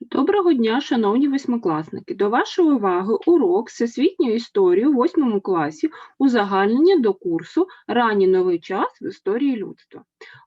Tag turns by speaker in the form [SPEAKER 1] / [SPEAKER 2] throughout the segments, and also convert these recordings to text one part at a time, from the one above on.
[SPEAKER 1] Доброго дня, шановні восьмикласники! До вашої уваги урок Всесвітньої історії у восьмому класі узагальнення до курсу «Ранній новий час в історії людства».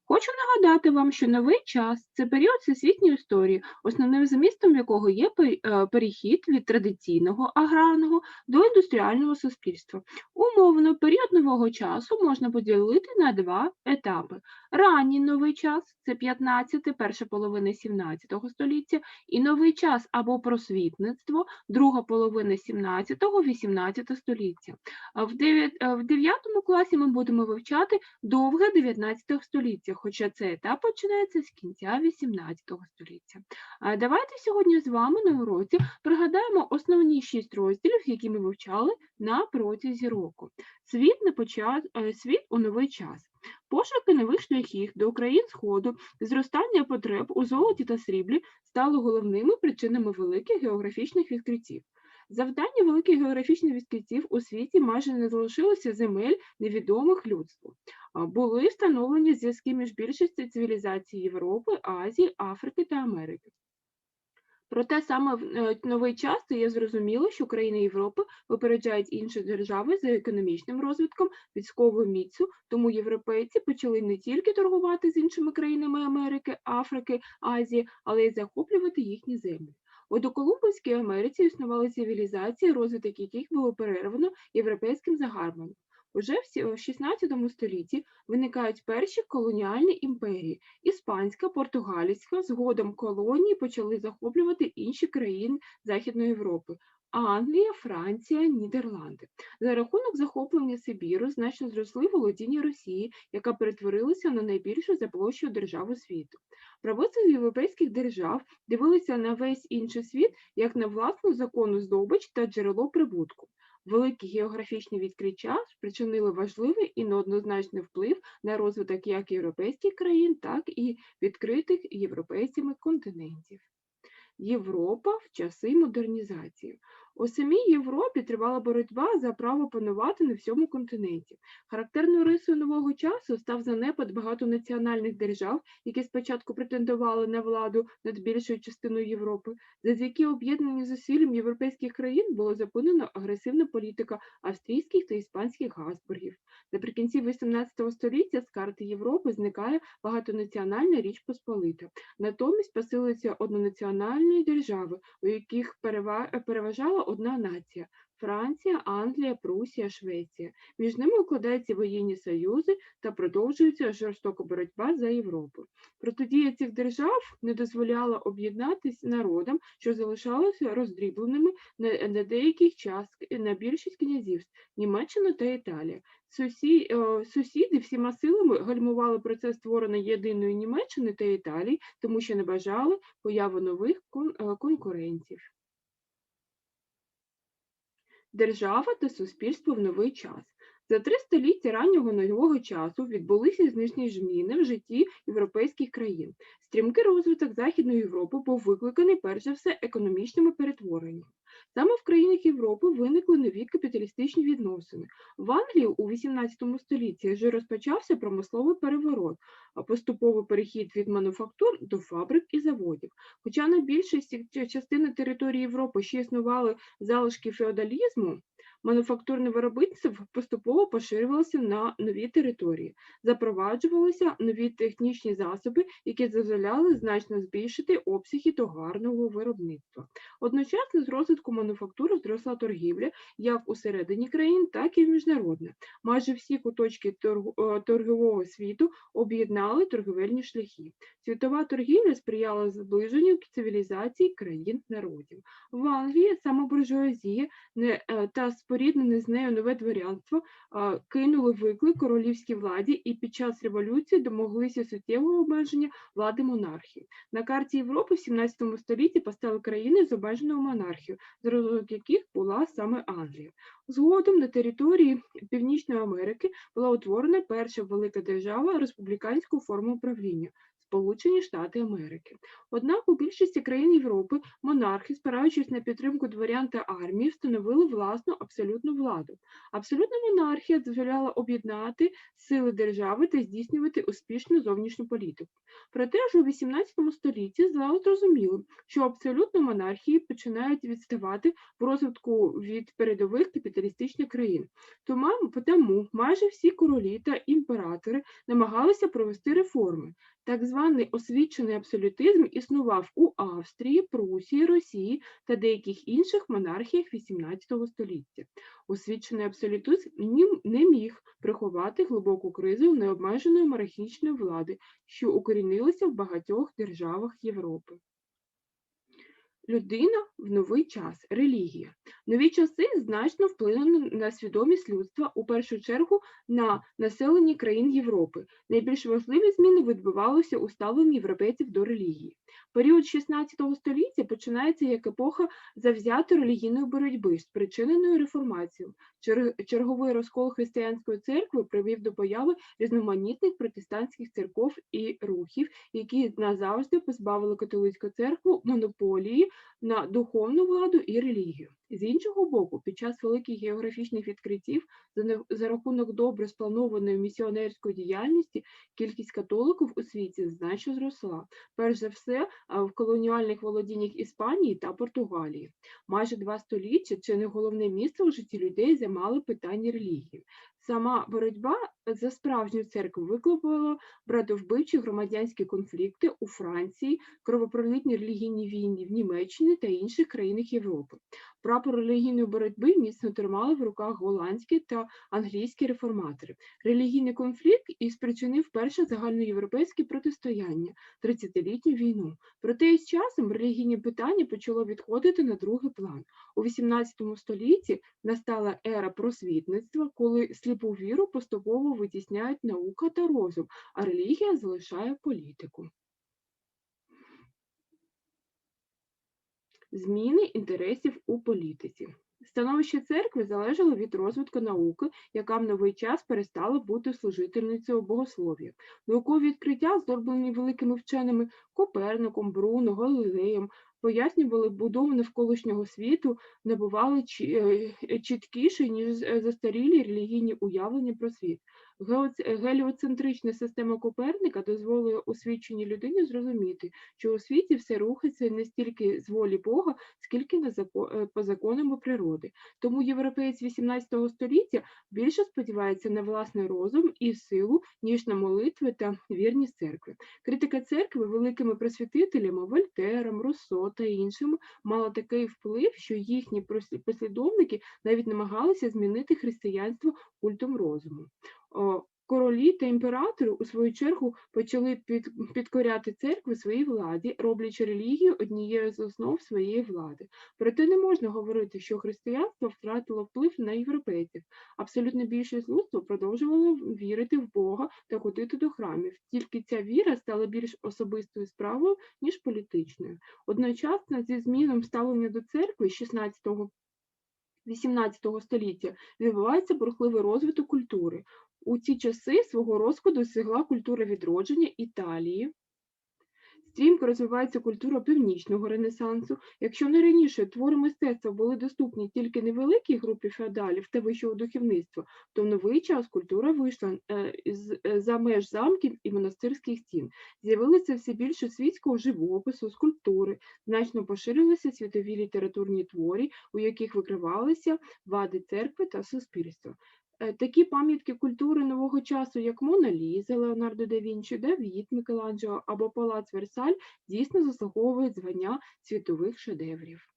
[SPEAKER 1] Хочу нагадати вам, що новий час – це період всесвітньої історії, основним змістом якого є е, перехід від традиційного аграрного до індустріального суспільства. Умовно, період нового часу можна поділити на два етапи. Ранній новий час – це 15 перша половина 17 століття, і новий час або просвітництво, друга половина 17-18 століття. В 9, в 9 класі ми будемо вивчати довге 19 століття, хоча цей етап починається з кінця 18 століття. Давайте сьогодні з вами на уроці пригадаємо основні шість розділів, які ми вивчали на протязі року. Світ, на почат... е, світ у новий час. Пошуки нових шляхів до країн Сходу, зростання потреб у золоті та сріблі стали головними причинами великих географічних відкриттів. Завдання великих географічних відкриттів у світі майже не залишилося земель невідомих людству. Були встановлені зв'язки між більшістю цивілізацій Європи, Азії, Африки та Америки. Проте саме в е, новий час стає зрозуміло, що країни Європи випереджають інші держави за економічним розвитком, військовою міцю, тому європейці почали не тільки торгувати з іншими країнами Америки, Африки, Азії, але й захоплювати їхні землі. У доколумбовській Америці існували цивілізації, розвиток яких було перервано європейським загарбанням. Уже в 16 столітті виникають перші колоніальні імперії іспанська, португальська, згодом колонії почали захоплювати інші країни Західної Європи. Англія, Франція, Нідерланди. За рахунок захоплення Сибіру значно зросли володіння Росії, яка перетворилася на найбільшу за площею державу світу. Правителі європейських держав дивилися на весь інший світ як на власну законну здобич та джерело прибутку. Великі географічні відкриття спричинили важливий і неоднозначний вплив на розвиток як європейських країн, так і відкритих європейцями континентів. Європа в часи модернізації. У самій Європі тривала боротьба за право панувати на всьому континенті. Характерною рисою нового часу став занепад багатонаціональних держав, які спочатку претендували на владу над більшою частиною Європи. Завдяки об'єднанню зусиллям європейських країн було зупинено агресивна політика австрійських та іспанських Габсбургів. Наприкінці XVIII століття з карти Європи зникає багатонаціональна Річ Посполита. Натомість посилюються однонаціональні держави, у яких перева- переважала одна нація. Франція, Англія, Прусія, Швеція. Між ними укладаються воєнні союзи та продовжується жорстока боротьба за Європу. Протидія цих держав не дозволяла об'єднатись народам, що залишалися роздрібленими на, на деяких час на більшість князівств Німеччина та Італія. Сусі, е, сусіди всіма силами гальмували процес створення єдиної Німеччини та Італії, тому що не бажали появи нових кон, е, конкурентів. Держава та суспільство в новий час. За три століття раннього нового часу відбулися значні зміни в житті європейських країн. Стрімкий розвиток Західної Європи був викликаний перш за все економічними перетвореннями. Саме в країнах Європи виникли нові капіталістичні відносини. В Англії у XVIII столітті вже розпочався промисловий переворот, а поступовий перехід від мануфактур до фабрик і заводів. Хоча на більшості частини території Європи ще існували залишки феодалізму, мануфактурне виробництво поступово поширювалося на нові території, запроваджувалися нові технічні засоби, які дозволяли значно збільшити обсяги товарного виробництва. Одночасно з розвитком мануфактури зросла торгівля як усередині країн, так і міжнародна. Майже всі куточки е, торгового світу об'єднали торговельні шляхи. Світова торгівля сприяла зближенню цивілізацій країн народів. В Англії саме буржуазія е, та споріднене з нею нове дворянство а, кинули виклик королівській владі і під час революції домоглися суттєвого обмеження влади монархії. На карті Європи в 17 столітті постали країни з обмеженою монархією, з розвиток яких була саме Англія. Згодом на території Північної Америки була утворена перша велика держава республіканської форми управління. Сполучені Штати Америки. Однак у більшості країн Європи монархи, спираючись на підтримку дворян та армії, встановили власну абсолютну владу. Абсолютна монархія дозволяла об'єднати сили держави та здійснювати успішну зовнішню політику. Проте ж у XVIII столітті стало зрозуміло, що абсолютно монархії починають відставати в розвитку від передових капіталістичних країн. Тому, майже всі королі та імператори намагалися провести реформи. Так званий освічений абсолютизм існував у Австрії, Прусії, Росії та деяких інших монархіях XVIII століття. Освічений абсолютизм не міг приховати глибоку кризу необмеженої монархічної влади, що укорінилася в багатьох державах Європи. Людина в новий час релігія. Нові часи значно вплинули на свідомість людства, у першу чергу на населення країн Європи. Найбільш важливі зміни відбувалися у ставленні європейців до релігії. Період 16 століття починається як епоха завзятої релігійної боротьби, спричиненої реформацією. Чер- Черговий розкол християнської церкви привів до появи різноманітних протестантських церков і рухів, які назавжди позбавили католицьку церкву монополії на духовну владу і релігію. З іншого боку, під час великих географічних відкриттів за, рахунок добре спланованої місіонерської діяльності кількість католиків у світі значно зросла. Перш за все, в колоніальних володіннях Іспанії та Португалії. Майже два століття чи не головне місце у житті людей займали питання релігії. Сама боротьба за справжню церкву викликала братовбивчі громадянські конфлікти у Франції, кровопролитні релігійні війни в Німеччині та інших країнах Європи. Прапор релігійної боротьби міцно тримали в руках голландські та англійські реформатори. Релігійний конфлікт і спричинив перше загальноєвропейське протистояння 30-літню війну. Проте із часом релігійне питання почало відходити на другий план. У XVIII столітті настала ера просвітництва, коли сліпу віру поступово витісняють наука та розум, а релігія залишає політику. Зміни інтересів у політиці. Становище церкви залежало від розвитку науки, яка в новий час перестала бути служительницею богослов'я. Наукові відкриття, зроблені великими вченими Коперником, Бруно, Галилеєм, пояснювали будову навколишнього світу, набували е, чіткіше, ніж застарілі релігійні уявлення про світ. Геліоцентрична система Коперника дозволила освіченій людині зрозуміти, що у світі все рухається не стільки з волі Бога, скільки на зако- е, по законам природи. Тому європеєць XVIII століття більше сподівається на власний розум і силу, ніж на молитви та вірність церкви. Критика церкви великими просвітителями Вольтером, Руссо та іншими мала такий вплив, що їхні послідовники навіть намагалися змінити християнство культом розуму. Королі та імператори, у свою чергу, почали під, підкоряти церкви своїй владі, роблячи релігію однією з основ своєї влади. Проте не можна говорити, що християнство втратило вплив на європейців. Абсолютно більшість людства продовжувало вірити в Бога та ходити до храмів. Тільки ця віра стала більш особистою справою, ніж політичною. Одночасно зі зміном ставлення до церкви 16 XVIII століття відбувається бурхливий розвиток культури. У ці часи свого розкладу досягла культура відродження Італії. Стрімко розвивається культура північного ренесансу. Якщо не раніше твори мистецтва були доступні тільки невеликій групі феодалів та вищого духовництва, то в новий час культура вийшла е, е, за меж замків і монастирських стін. З'явилося все більше світського живопису, скульптури, значно поширилися світові літературні твори, у яких викривалися вади церкви та суспільства. Е, Такі пам'ятки культури нового часу, як Мона Ліза, Леонардо да Вінчі, Давід Мікеланджело або Палац Версаль, дійсно заслуговують звання світових шедеврів.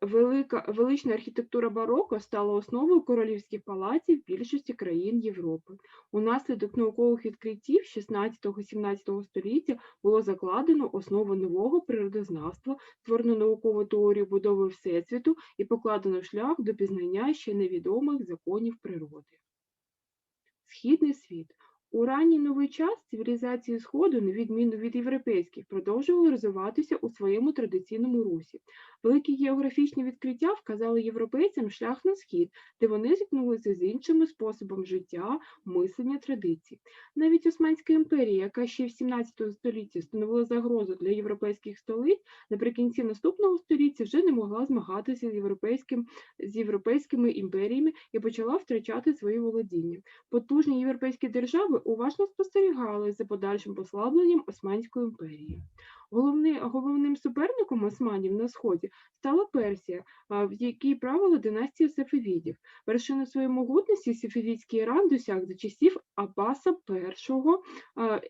[SPEAKER 1] Велика, велична архітектура бароко стала основою королівських палаців більшості країн Європи. Унаслідок наукових відкриттів 16-17 століття було закладено основу нового природознавства, створено наукову теорію будови Всесвіту і покладено шлях до пізнання ще невідомих законів природи. Східний світ. У ранній новий час цивілізації Сходу, на відміну від європейських, продовжували розвиватися у своєму традиційному русі. Великі географічні відкриття вказали європейцям шлях на схід, де вони зіткнулися з іншими способом життя, мислення, традицій. Навіть Османська імперія, яка ще в 17 столітті становила загрозу для європейських столиць, наприкінці наступного століття вже не могла змагатися з, європейським, з європейськими імперіями і почала втрачати свої володіння. Потужні європейські держави уважно спостерігали за подальшим послабленням Османської імперії. Головни, головним суперником османів на сході стала Персія, в якій правила династія Сефевідів. Вершину своєї могутності Сефевідський Іран досяг за часів Аббаса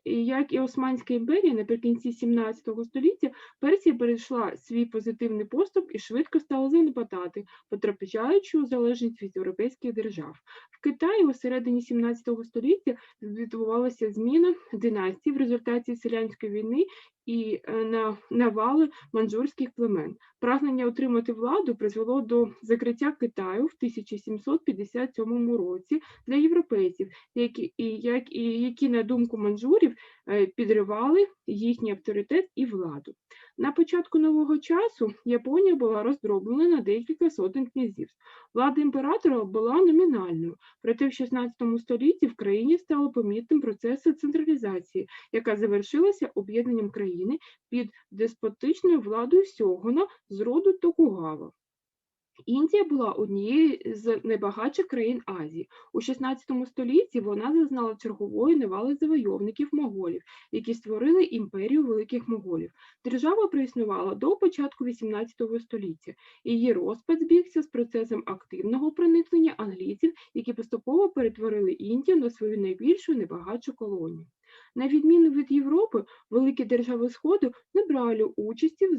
[SPEAKER 1] і як і Османська імперія наприкінці 17 століття, Персія перейшла свій позитивний поступ і швидко стала занепадати, потрапляючи у залежність від європейських держав. В Китаї у середині 17 століття відбувалася зміна династії в результаті селянської війни і е, на навали манджурських племен. Прагнення отримати владу призвело до закриття Китаю в 1757 році для європейців, які, як, і, які, на думку манджурів, е, підривали їхній авторитет і владу. На початку нового часу Японія була роздроблена на декілька сотень князівств. Влада імператора була номінальною, проте в 16 столітті в країні стало помітним процес централізації, яка завершилася об'єднанням країни під деспотичною владою Сьогона з роду Токугава. Індія була однією з найбагатших країн Азії. У 16 столітті вона зазнала чергової навали завойовників моголів, які створили імперію великих моголів. Держава проіснувала до початку 18 століття. Її розпад збігся з процесом активного проникнення англійців, які поступово перетворили Індію на свою найбільшу і найбагатшу колонію. На відміну від Європи, великі держави Сходу не брали участі в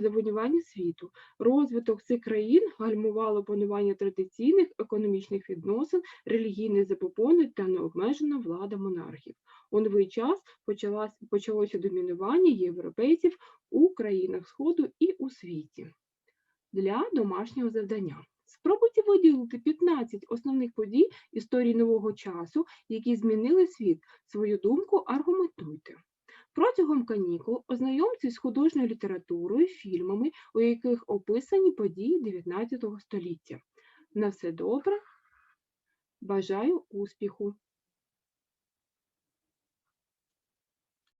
[SPEAKER 1] завоюванні світу. Розвиток цих країн гальмувало панування традиційних економічних відносин, релігійні запопони та необмежена влада монархів. У новий час почалась, почалося домінування європейців у країнах Сходу і у світі. Для домашнього завдання. Спробуйте виділити 15 основних подій історії нового часу, які змінили світ. Свою думку аргументуйте. Протягом канікул ознайомтесь з художньою літературою, фільмами, у яких описані події 19 століття. На все добре. Бажаю успіху!